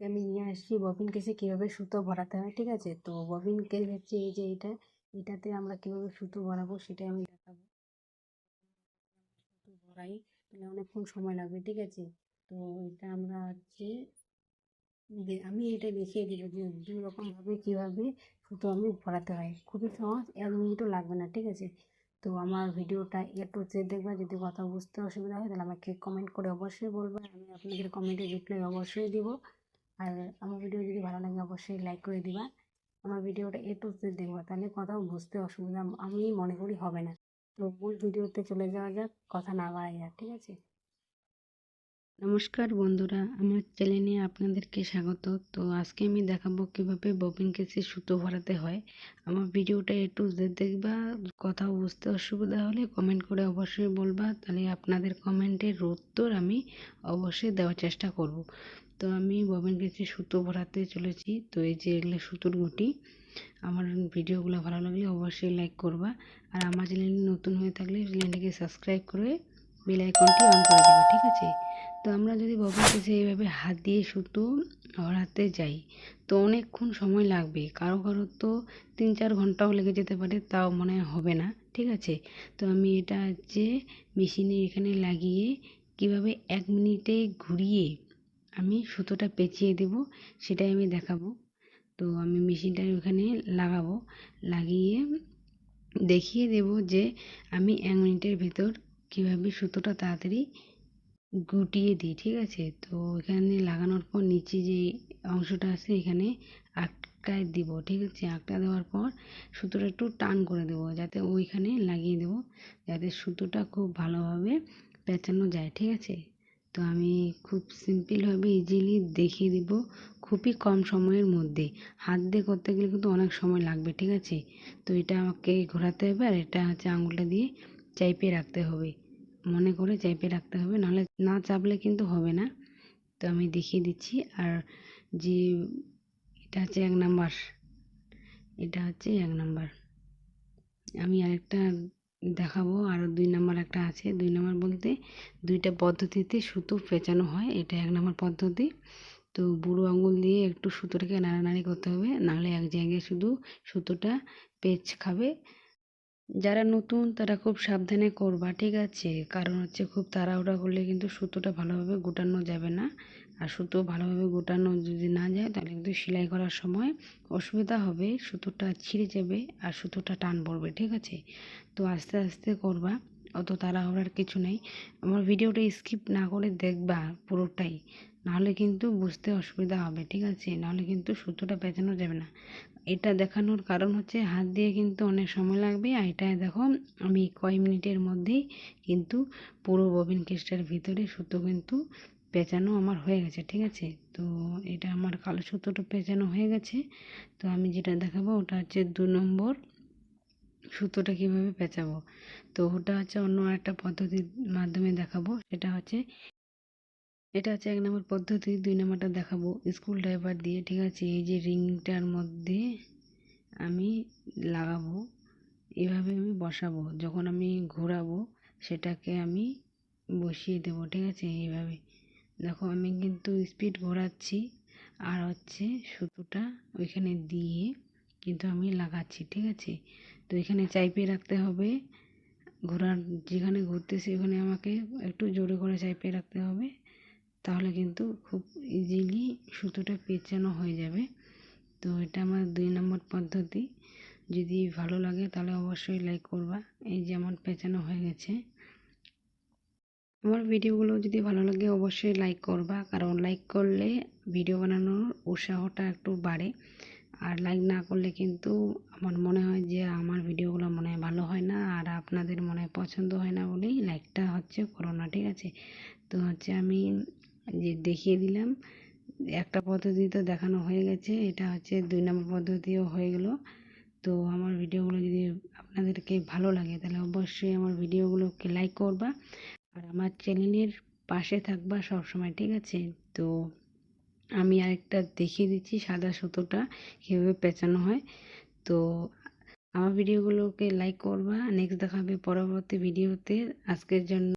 আমি নিয়ে আসছি ববিন কেসে কীভাবে সুতো ভরাতে হয়, ঠিক আছে? তো ববিন কেস হচ্ছে এই যে এটা এটাতে আমরা কীভাবে সুতো ভরাবো সেটাই আমি দেখাবো। সুতো ভরাই, তাহলে অনেকক্ষণ সময় লাগবে, ঠিক আছে? তো এটা আমরা হচ্ছে আমি এটা দেখিয়ে দিব যে দু রকমভাবে কীভাবে সুতো আমি ভরাতে হয়। খুবই সহজ, এক মিনিটও লাগবে না, ঠিক আছে? তো আমার ভিডিওটা একটু চেয়ে দেখবা, যদি কথা বুঝতে অসুবিধা হয়, তাহলে আমাকে কমেন্ট করে অবশ্যই বলবে, আমি আপনাদের কমেন্টে রিপ্লাই অবশ্যই দিব। আর আমার ভিডিও যদি ভালো লাগে, অবশ্যই লাইক করে দিবা। আমার ভিডিওটা এ টু দেখবা, তাহলে কথাও বুঝতে অসুবিধা আমি মনে করি হবে না। তো মূল ভিডিওতে চলে যাওয়া যাক, কথা না বাড়াই যাক, ঠিক আছে? নমস্কার বন্ধুরা, আমার চ্যানেলে আপনাদেরকে স্বাগত। তো আজকে আমি দেখাবো কীভাবে ববিন কেসে সুতো ভরাতে হয়। আমার ভিডিওটা একটু দেখবা কথা বুঝতে অসুবিধা হলে কমেন্ট করে অবশ্যই বলবা। তাহলে আপনাদের কমেন্টের উত্তর আমি অবশ্যই দেওয়ার চেষ্টা করব। তো আমি ববিন কেসে সুতো ভরাতে চলেছি। তো এই যে এগুলো সুতোর গুটি, আমার ভিডিওগুলো ভালো লাগলে অবশ্যই লাইক করবা। আর আমার চ্যানেল নতুন হয়ে থাকলে চ্যানেলটিকে সাবস্ক্রাইব করে বেল আইকনটি অন করে দেবো, ঠিক আছে? তো আমরা যদি ববিন কেসে এইভাবে হাত দিয়ে সুতো ভরাতে যাই, তো অনেকক্ষণ সময় লাগবে। কারও কারও তো তিন চার ঘন্টাও লেগে যেতে পারে, তাও মনে হবে না, ঠিক আছে? তো আমি এটা হচ্ছে মেশিনে এখানে লাগিয়ে কীভাবে এক মিনিটে ঘুরিয়ে আমি সুতোটা পেঁচিয়ে দেব, সেটাই আমি দেখাবো। তো আমি মেশিনটা ওখানে লাগাবো, লাগিয়ে দেখিয়ে দেব যে আমি এক মিনিটের ভিতর কীভাবে সুতোটা তাড়াতাড়ি গুটিয়ে দিই, ঠিক আছে? তো এখানে লাগানোর পর নিচে যে অংশটা আছে, এখানে আটকায় দিব, ঠিক আছে? আটকা দেওয়ার পর সুতোটা একটু টান করে দেব, যাতে ওইখানে লাগিয়ে দেব, যাতে সুতোটা খুব ভালোভাবে পেঁচানো যায়, ঠিক আছে? তো আমি খুব সিম্পলভাবে ইজিলি দেখিয়ে দিব, খুবই কম সময়ের মধ্যে। হাত দিয়ে করতে গেলে কিন্তু অনেক সময় লাগবে, ঠিক আছে? তো এটা আমাকে ঘোরাতে হবে আর এটা হচ্ছে আঙুলটা দিয়ে চাইপে রাখতে হবে। মনে করে চাইপে রাখতে হবে, নাহলে না চাপলে কিন্তু হবে না। তো আমি দেখিয়ে দিচ্ছি, আর যে এটা হচ্ছে এক নাম্বার, এটা হচ্ছে এক নাম্বার। আমি আরেকটা দেখাবো, আর দুই নাম্বার একটা আছে। দুই নাম্বার বলতে দুইটা পদ্ধতিতে সুতো পেঁচানো হয়, এটা এক নাম্বার পদ্ধতি। তো বুড়ো আঙুল দিয়ে একটু সুতোটাকে নাড়ানাড়ি করতে হবে, নাহলে এক জায়গায় শুধু সুতোটা পেঁচ খাবে যারা নতুন, তারা খুব সাবধানে করবা, ঠিক আছে? কারণ হচ্ছে খুব তাড়াহুড়া করলে কিন্তু সুতোটা ভালোভাবে গোটানো যাবে না। আর সুতো ভালোভাবে গোটানো যদি না যায়, তাহলে কিন্তু সেলাই করার সময় অসুবিধা হবে, সুতোটা ছিঁড়ে যাবে আর সুতোটা টান পড়বে, ঠিক আছে? তো আস্তে আস্তে করবা। অত তাড়াহুড়ার কিছু নেই। আমার ভিডিওটা স্কিপ না করে দেখবা পুরোটাই। নাহলে কিন্তু বুঝতে অসুবিধা হবে, ঠিক আছে? নাহলে কিন্তু সুতোটা পেঁচানো যাবে না। এটা দেখানোর কারণ হচ্ছে হাত দিয়ে কিন্তু অনেক সময় লাগবে আর এটা দেখো, আমি কয় মিনিটের মধ্যেই কিন্তু পুরো ববিন কেসটার ভিতরে সুতো কিন্তু পেঁচানো আমার হয়ে গেছে, ঠিক আছে? তো এটা আমার কালো সুতোটা পেঁচানো হয়ে গেছে। তো আমি যেটা দেখাবো ওটা হচ্ছে দু নম্বর সুতোটা কীভাবে পেঁচাবো? তো ওটা হচ্ছে অন্য একটা পদ্ধতির মাধ্যমে দেখাবো। সেটা হচ্ছে, এটা হচ্ছে এক নম্বর পদ্ধতি, দুই নম্বরটা দেখাবো। স্কুল ড্রাইভার দিয়ে, ঠিক আছে? এই যে রিংটার মধ্যে আমি লাগাবো, এভাবে আমি বসাবো। যখন আমি ঘোরাবো, সেটাকে আমি বসিয়ে দেবো, ঠিক আছে? এইভাবে। দেখো, আমি কিন্তু স্পিড ঘোরাচ্ছি, আর হচ্ছে সুতোটা ওইখানে দিয়ে কিন্তু আমি লাগাচ্ছি, ঠিক আছে? তো এখানে চাইপে রাখতে হবে। ঘোরার যেখানে ঘুরতেছি ওখানে আমাকে একটু জোরে করে চাইপে রাখতে হবে। তাহলে কিন্তু খুব ইজিলি সুতোটা পেঁচানো হয়ে যাবে। তো এটা আমার দুই নম্বর পদ্ধতি। যদি ভালো লাগে তাহলে অবশ্যই লাইক করবা। এই যেমন পেঁচানো হয়ে গেছে। আমার ভিডিওগুলো যদি ভালো লাগে অবশ্যই লাইক করবা। কারণ লাইক করলে ভিডিও বানানোর উৎসাহটা একটু বাড়ে। আর লাইক না করলে কিন্তু আমার মনে হয় যে আমার ভিডিওগুলো মনে হয় ভালো হয় না, আর আপনাদের মনে হয় পছন্দ হয় না বলেই লাইকটা হচ্ছে করো না ঠিক আছে? তো হচ্ছে আমি যে দেখিয়ে দিলাম, একটা পদ্ধতি তো দেখানো হয়ে গেছে, এটা হচ্ছে দুই নম্বর পদ্ধতিও হয়ে গেল। তো আমার ভিডিওগুলো যদি আপনাদেরকে ভালো লাগে, তাহলে অবশ্যই আমার ভিডিওগুলোকে লাইক করবা, আর আমার চ্যানেলের পাশে থাকবা সব সময় ঠিক আছে? তো আমি আরেকটা দেখিয়ে দিচ্ছি, সাদা সুতোটা কীভাবে পেঁচানো হয়। তো আমার ভিডিওগুলোকে লাইক করবা নেক্সট দেখাবে পরবর্তী ভিডিওতে। আজকের জন্য